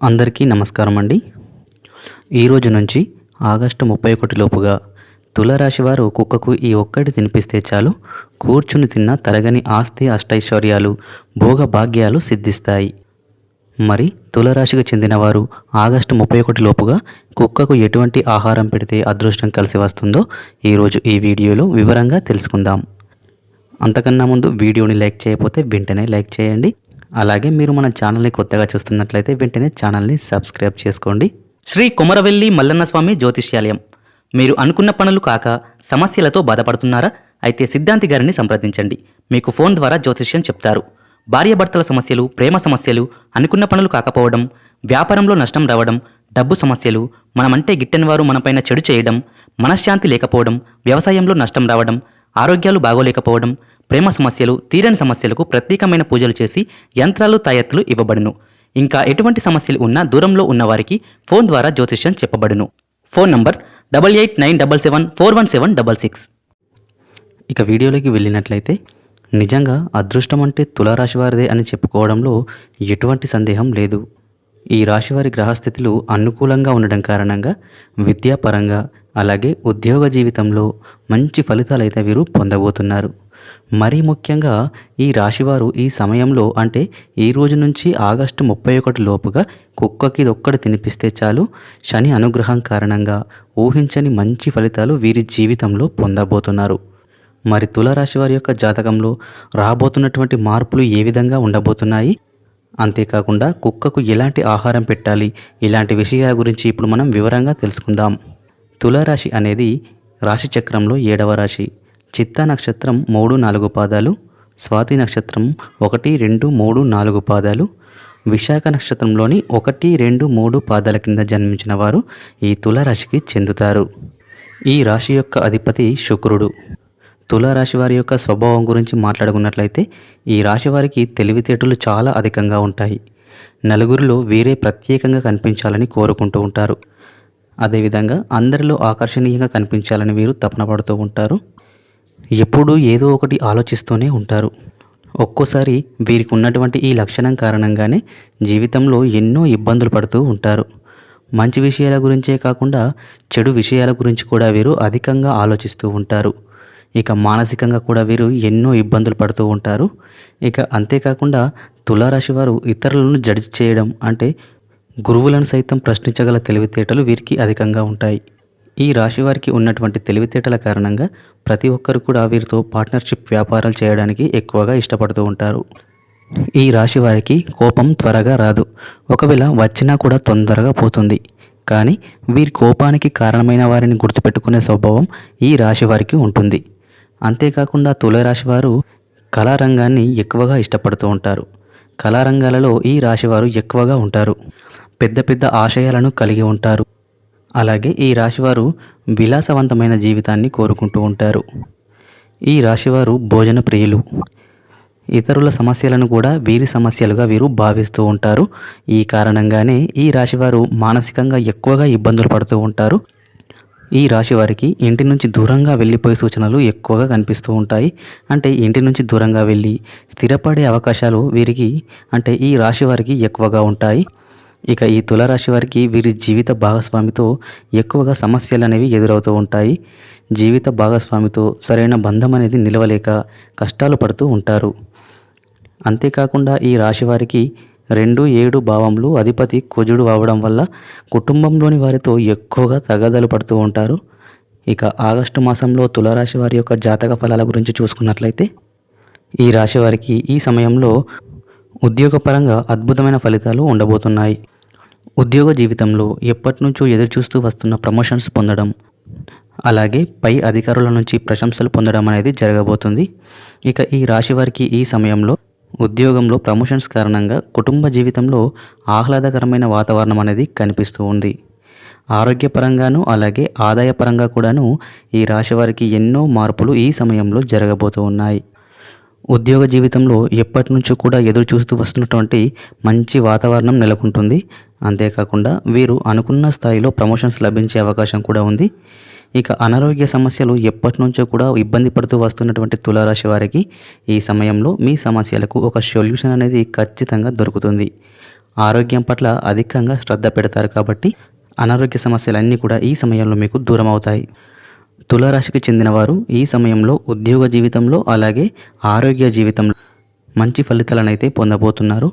అందరికీ నమస్కారం అండి. ఈరోజు నుంచి ఆగస్టు ముప్పై ఒకటి లోపుగా తులారాశి వారు కుక్కకు ఈ ఒక్కటి తినిపిస్తే చాలు కూర్చుని తిన్న తరగని ఆస్తి అష్టైశ్వర్యాలు భోగ భాగ్యాలు సిద్ధిస్తాయి. మరి తులరాశికి చెందినవారు ఆగస్టు ముప్పై ఒకటి లోపుగా కుక్కకు ఎటువంటి ఆహారం పెడితే అదృష్టం కలిసి వస్తుందో ఈరోజు ఈ వీడియోలో వివరంగా తెలుసుకుందాం. అంతకన్నా ముందు వీడియోని లైక్ చేయకపోతే వెంటనే లైక్ చేయండి. అలాగే మీరు మన ఛానల్ని కొత్తగా చూస్తున్నట్లయితే వెంటనే ఛానల్ని సబ్స్క్రైబ్ చేసుకోండి. శ్రీ కుమరవెల్లి మల్లన్న స్వామి జ్యోతిష్యాలయం. మీరు అనుకున్న పనులు కాక సమస్యలతో బాధపడుతున్నారా? అయితే సిద్ధాంతి గారిని సంప్రదించండి. మీకు ఫోన్ ద్వారా జ్యోతిష్యం చెప్తారు. భార్యాభర్తల సమస్యలు ప్రేమ సమస్యలు అనుకున్న పనులు కాకపోవడం వ్యాపారంలో నష్టం రావడం డబ్బు సమస్యలు మనమంటే గిట్టని వారు మనపైన చెడు చేయడం మనశ్శాంతి లేకపోవడం వ్యవసాయంలో నష్టం రావడం ఆరోగ్యాలు బాగోలేకపోవడం ప్రేమ సమస్యలు తీరని సమస్యలకు ప్రత్యేకమైన పూజలు చేసి యంత్రాలు తాయెత్తులు ఇవ్వబడును. ఇంకా ఎటువంటి సమస్యలు ఉన్నా దూరంలో ఉన్నవారికి ఫోన్ ద్వారా జ్యోతిష్యం చెప్పబడును. Phone number double eight nine double seven four one seven double six. ఇక వీడియోలోకి వెళ్ళినట్లయితే నిజంగా అదృష్టం అంటే తులారాశి వారిదే అని చెప్పుకోవడంలో ఎటువంటి సందేహం లేదు. ఈ రాశివారి గ్రహస్థితులు అనుకూలంగా ఉండడం కారణంగా విద్యాపరంగా అలాగే ఉద్యోగ జీవితంలో మంచి ఫలితాలైతే వీరు పొందబోతున్నారు. మరీ ముఖ్యంగా ఈ రాశివారు ఈ సమయంలో అంటే ఈ రోజు నుంచి ఆగస్టు ముప్పై ఒకటి లోపుగా కుక్కకి ఒక్కటి తినిపిస్తే చాలు. శని అనుగ్రహం కారణంగా ఊహించని మంచి ఫలితాలు వీరి జీవితంలో పొందబోతున్నారు. మరి తులారాశి వారి యొక్క జాతకంలో రాబోతున్నటువంటి మార్పులు ఏ విధంగా ఉండబోతున్నాయి? అంతేకాకుండా కుక్కకు ఎలాంటి ఆహారం పెట్టాలి? ఇలాంటి విషయాల గురించి ఇప్పుడు మనం వివరంగా తెలుసుకుందాం. తులారాశి అనేది రాశి చక్రంలో ఏడవ రాశి. చిత్తా నక్షత్రం మూడు నాలుగు పాదాలు స్వాతి నక్షత్రం ఒకటి రెండు మూడు నాలుగు పాదాలు విశాఖ నక్షత్రంలోని ఒకటి రెండు మూడు పాదాల కింద జన్మించిన వారు ఈ తులారాశికి చెందుతారు. ఈ రాశి యొక్క అధిపతి శుక్రుడు. తులారాశి వారి యొక్క స్వభావం గురించి మాట్లాడుకున్నట్లయితే ఈ రాశి వారికి తెలివితేటలు చాలా అధికంగా ఉంటాయి. నలుగురిలో వీరే ప్రత్యేకంగా కనిపించాలని కోరుకుంటూ ఉంటారు. అదేవిధంగా అందరిలో ఆకర్షణీయంగా కనిపించాలని వీరు తపన పడుతూ ఉంటారు. ఎప్పుడూ ఏదో ఒకటి ఆలోచిస్తూనే ఉంటారు. ఒక్కోసారి వీరికి ఉన్నటువంటి ఈ లక్షణం కారణంగానే జీవితంలో ఎన్నో ఇబ్బందులు పడుతూ ఉంటారు. మంచి విషయాల గురించే కాకుండా చెడు విషయాల గురించి కూడా వీరు అధికంగా ఆలోచిస్తూ ఉంటారు. ఇక మానసికంగా కూడా వీరు ఎన్నో ఇబ్బందులు పడుతూ ఉంటారు. ఇక అంతేకాకుండా తులారాశి వారు ఇతరులను జడ్జ్ చేయడం అంటే గురువులను సైతం ప్రశ్నించగల తెలివితేటలు వీరికి అధికంగా ఉంటాయి. ఈ రాశి వారికి ఉన్నటువంటి తెలివితేటల కారణంగా ప్రతి ఒక్కరు కూడా వీరితో పార్ట్నర్షిప్ వ్యాపారాలు చేయడానికి ఎక్కువగా ఇష్టపడుతూ ఉంటారు. ఈ రాశి వారికి కోపం త్వరగా రాదు. ఒకవేళ వచ్చినా కూడా తొందరగా పోతుంది. కానీ వీరి కోపానికి కారణమైన వారిని గుర్తుపెట్టుకునే స్వభావం ఈ రాశి వారికి ఉంటుంది. అంతేకాకుండా తులరాశి వారు కళారంగాన్ని ఎక్కువగా ఇష్టపడుతూ ఉంటారు. కళారంగాలలో ఈ రాశివారు ఎక్కువగా ఉంటారు. పెద్ద పెద్ద ఆశయాలను కలిగి ఉంటారు. అలాగే ఈ రాశివారు విలాసవంతమైన జీవితాన్ని కోరుకుంటూ ఉంటారు. ఈ రాశివారు భోజన ప్రియులు. ఇతరుల సమస్యలను కూడా వీరి సమస్యలుగా వీరు భావిస్తూ ఉంటారు. ఈ కారణంగానే ఈ రాశివారు మానసికంగా ఎక్కువగా ఇబ్బందులు పడుతూ ఉంటారు. ఈ రాశి వారికి ఇంటి నుంచి దూరంగా వెళ్ళిపోయే సూచనలు ఎక్కువగా కనిపిస్తూ ఉంటాయి. అంటే ఇంటి నుంచి దూరంగా వెళ్ళి స్థిరపడే అవకాశాలు వీరికి అంటే ఈ రాశి వారికి ఎక్కువగా ఉంటాయి. ఇక ఈ తులారాశి వారికి వీరి జీవిత భాగస్వామితో ఎక్కువగా సమస్యలు అనేవి ఎదురవుతూ ఉంటాయి. జీవిత భాగస్వామితో సరైన బంధం అనేది నిలవలేక కష్టాలు పడుతూ ఉంటారు. అంతేకాకుండా ఈ రాశి వారికి రెండు ఏడు భావములు అధిపతి కుజుడు అవ్వడం వల్ల కుటుంబంలోని వారితో ఎక్కువగా తగదలు పడుతూ ఉంటారు. ఇక ఆగస్టు మాసంలో తులారాశి వారి యొక్క జాతక ఫలాల గురించి చూసుకున్నట్లయితే ఈ రాశి వారికి ఈ సమయంలో ఉద్యోగపరంగా అద్భుతమైన ఫలితాలు ఉండబోతున్నాయి. ఉద్యోగ జీవితంలో ఎప్పటి నుంచో ఎదురుచూస్తూ వస్తున్న ప్రమోషన్స్ పొందడం అలాగే పై అధికారుల నుంచి ప్రశంసలు పొందడం అనేది జరగబోతుంది. ఇక ఈ రాశి వారికి ఈ సమయంలో ఉద్యోగంలో ప్రమోషన్స్ కారణంగా కుటుంబ జీవితంలో ఆహ్లాదకరమైన వాతావరణం అనేది కనిపిస్తూ ఉంది. ఆరోగ్యపరంగాను అలాగే ఆదాయపరంగా కూడాను ఈ రాశి వారికి ఎన్నో మార్పులు ఈ సమయంలో జరగబోతూ ఉన్నాయి. ఉద్యోగ జీవితంలో ఎప్పటి నుంచో కూడా ఎదురు చూస్తూ వస్తున్నటువంటి మంచి వాతావరణం నెలకొంటుంది. అంతేకాకుండా వీరు అనుకున్న స్థాయిలో ప్రమోషన్స్ లభించే అవకాశం కూడా ఉంది. ఇక అనారోగ్య సమస్యలు ఎప్పటి నుంచో కూడా ఇబ్బంది పడుతూ వస్తున్నటువంటి తులారాశి వారికి ఈ సమయంలో మీ సమస్యలకు ఒక సొల్యూషన్ అనేది ఖచ్చితంగా దొరుకుతుంది. ఆరోగ్యం పట్ల అధికంగా శ్రద్ధ పెడతారు కాబట్టి అనారోగ్య సమస్యలన్నీ కూడా ఈ సమయంలో మీకు దూరం అవుతాయి తులారాశికి చెందినవారు ఈ సమయంలో ఉద్యోగ జీవితంలో అలాగే ఆరోగ్య జీవితంలో మంచి ఫలితాలనైతే పొందబోతున్నారు.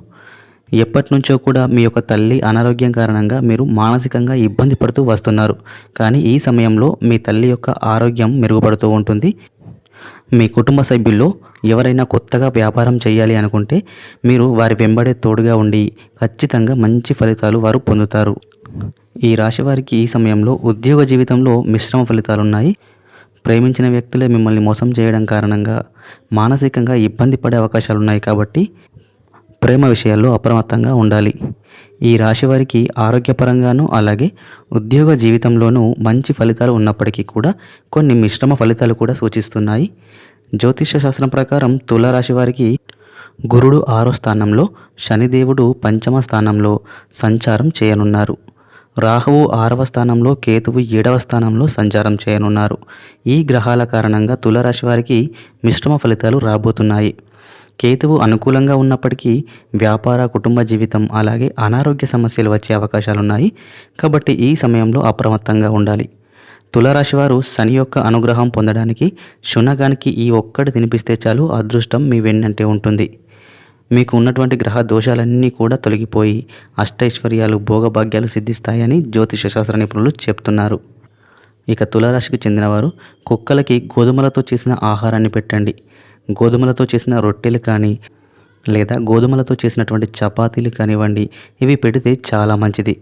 ఎప్పటి నుంచో కూడా మీ యొక్క తల్లి అనారోగ్యం కారణంగా మీరు మానసికంగా ఇబ్బంది పడుతూ వస్తున్నారు. కానీ ఈ సమయంలో మీ తల్లి యొక్క ఆరోగ్యం మెరుగుపడుతూ ఉంటుంది. మీ కుటుంబ సభ్యుల్లో ఎవరైనా కొత్తగా వ్యాపారం చేయాలి అనుకుంటే మీరు వారి వెంబడే తోడుగా ఉండి ఖచ్చితంగా మంచి ఫలితాలు వారు పొందుతారు. ఈ రాశి వారికి ఈ సమయంలో ఉద్యోగ జీవితంలో మిశ్రమ ఫలితాలు ఉన్నాయి ప్రేమించిన వ్యక్తులే మిమ్మల్ని మోసం చేయడం కారణంగా మానసికంగా ఇబ్బంది పడే అవకాశాలు ఉన్నాయి కాబట్టి ప్రేమ విషయాల్లో అప్రమత్తంగా ఉండాలి. ఈ రాశి వారికి అలాగే ఉద్యోగ జీవితంలోనూ మంచి ఫలితాలు ఉన్నప్పటికీ కూడా కొన్ని మిశ్రమ ఫలితాలు కూడా సూచిస్తున్నాయి. జ్యోతిష్య శాస్త్రం ప్రకారం తులారాశి వారికి గురుడు ఆరో స్థానంలో శనిదేవుడు పంచమ స్థానంలో సంచారం చేయనున్నారు. రాహువు ఆరవ స్థానంలో కేతువు ఏడవ స్థానంలో సంచారం చేయనున్నారు. ఈ గ్రహాల కారణంగా తులరాశి వారికి మిశ్రమ ఫలితాలు రాబోతున్నాయి. కేతువు అనుకూలంగా ఉన్నప్పటికీ వ్యాపార కుటుంబ జీవితం అలాగే అనారోగ్య సమస్యలు వచ్చే అవకాశాలున్నాయి. కాబట్టి ఈ సమయంలో అప్రమత్తంగా ఉండాలి. తులారాశి వారు శని యొక్క అనుగ్రహం పొందడానికి శునగానికి ఈ ఒక్కటి తినిపిస్తే చాలు అదృష్టం మీ వెన్నంటే ఉంటుంది. మీకు ఉన్నటువంటి గ్రహ దోషాలన్నీ కూడా తొలగిపోయి అష్టైశ్వర్యాలు భోగభాగ్యాలు సిద్ధిస్తాయని జ్యోతిషశాస్త్ర నిపుణులు చెప్తున్నారు. ఇక తులారాశికి చెందినవారు కుక్కలకి గోధుమలతో చేసిన ఆహారాన్ని పెట్టండి. గోధుమలతో చేసిన రొట్టెలు కానీ లేదా గోధుమలతో చేసినటువంటి చపాతీలు కానివ్వండి ఇవి పెడితే చాలా మంచిది.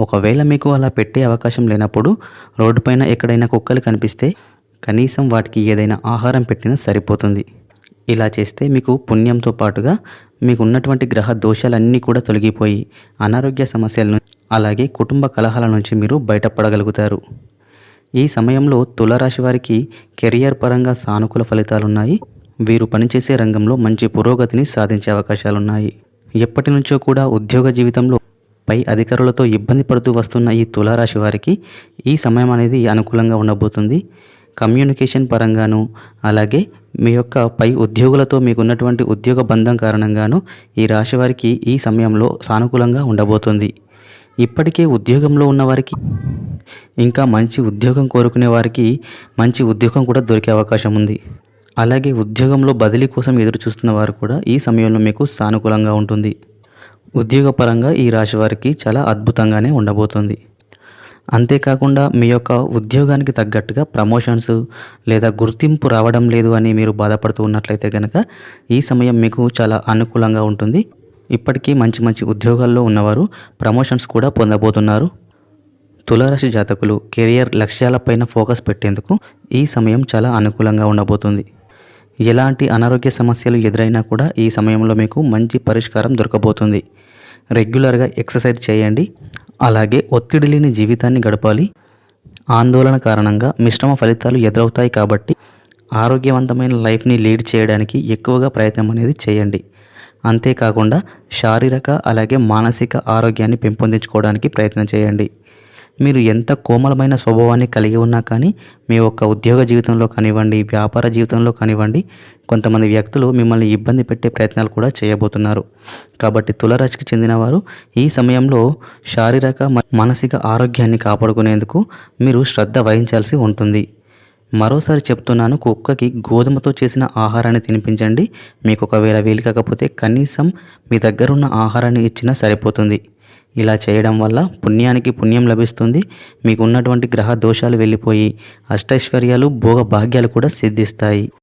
ఒకవేళ మీకు అలా పెట్టే అవకాశం లేనప్పుడు రోడ్డుపైన ఎక్కడైనా కుక్కలు కనిపిస్తే కనీసం వాటికి ఏదైనా ఆహారం పెట్టినా సరిపోతుంది. ఇలా చేస్తే మీకు పుణ్యంతో పాటుగా మీకు ఉన్నటువంటి గ్రహ దోషాలన్నీ కూడా తొలగిపోయి అనారోగ్య సమస్యలను అలాగే కుటుంబ కలహాల నుంచి మీరు బయటపడగలుగుతారు. ఈ సమయంలో తులారాశి వారికి కెరియర్ పరంగా సానుకూల ఫలితాలున్నాయి. వీరు పనిచేసే రంగంలో మంచి పురోగతిని సాధించే అవకాశాలున్నాయి. ఎప్పటి నుంచో కూడా ఉద్యోగ జీవితంలో పై అధికారులతో ఇబ్బంది పడుతూ వస్తున్న ఈ తులారాశి వారికి ఈ సమయం అనేది అనుకూలంగా ఉండబోతుంది. కమ్యూనికేషన్ పరంగాను అలాగే మీ యొక్క పై ఉద్యోగులతో మీకున్నటువంటి ఉద్యోగ బంధం కారణంగాను ఈ రాశి వారికి ఈ సమయంలో సానుకూలంగా ఉండబోతుంది. ఇప్పటికే ఉద్యోగంలో ఉన్నవారికి ఇంకా మంచి ఉద్యోగం కోరుకునే వారికి మంచి ఉద్యోగం కూడా దొరికే అవకాశం ఉంది. అలాగే ఉద్యోగంలో బదిలీ కోసం ఎదురు చూస్తున్న వారు కూడా ఈ సమయంలో మీకు సానుకూలంగా ఉంటుంది. ఉద్యోగపరంగా ఈ రాశి వారికి చాలా అద్భుతంగానే ఉండబోతుంది. అంతేకాకుండా మీ యొక్క ఉద్యోగానికి తగ్గట్టుగా ప్రమోషన్స్ లేదా గుర్తింపు రావడం లేదు అని మీరు బాధపడుతూ ఉన్నట్లయితే కనుక ఈ సమయం మీకు చాలా అనుకూలంగా ఉంటుంది. ఇప్పటికీ మంచి మంచి ఉద్యోగాల్లో ఉన్నవారు ప్రమోషన్స్ కూడా పొందబోతున్నారు. తులారాశి జాతకులు కెరియర్ లక్ష్యాలపైన ఫోకస్ పెట్టేందుకు ఈ సమయం చాలా అనుకూలంగా ఉండబోతుంది. ఎలాంటి అనారోగ్య సమస్యలు ఎదురైనా కూడా ఈ సమయంలో మీకు మంచి పరిష్కారం దొరకబోతుంది. రెగ్యులర్గా ఎక్సర్సైజ్ చేయండి. అలాగే ఒత్తిడి లేని జీవితాన్ని గడపాలి. ఆందోళన కారణంగా మిశ్రమ ఫలితాలు ఎదురవుతాయి కాబట్టి ఆరోగ్యవంతమైన లైఫ్ని లీడ్ చేయడానికి ఎక్కువగా ప్రయత్నం అనేది చేయండి. అంతేకాకుండా శారీరక అలాగే మానసిక ఆరోగ్యాన్ని పెంపొందించుకోవడానికి ప్రయత్నం చేయండి. మీరు ఎంత కోమలమైన స్వభావాన్ని కలిగి ఉన్నా కానీ మీ యొక్క ఉద్యోగ జీవితంలో కానివ్వండి వ్యాపార జీవితంలో కానివ్వండి కొంతమంది వ్యక్తులు మిమ్మల్ని ఇబ్బంది పెట్టే ప్రయత్నాలు కూడా చేయబోతున్నారు. కాబట్టి తులరాశికి చెందినవారు ఈ సమయంలో శారీరక మానసిక ఆరోగ్యాన్ని కాపాడుకునేందుకు మీరు శ్రద్ధ వహించాల్సి ఉంటుంది. మరోసారి చెప్తున్నాను కుక్కకి గోధుమతో చేసిన ఆహారాన్ని తినిపించండి. మీకు ఒకవేళ వీలు కాకపోతే కనీసం మీ దగ్గరున్న ఆహారాన్ని ఇచ్చినా సరిపోతుంది. ఇలా చేయడం వల్ల పుణ్యానికి పుణ్యం లభిస్తుంది. మీకు ఉన్నటువంటి గ్రహ దోషాలు వెళ్ళిపోయి అష్టైశ్వర్యాలు భోగ భాగ్యాలు కూడా సిద్ధిస్తాయి.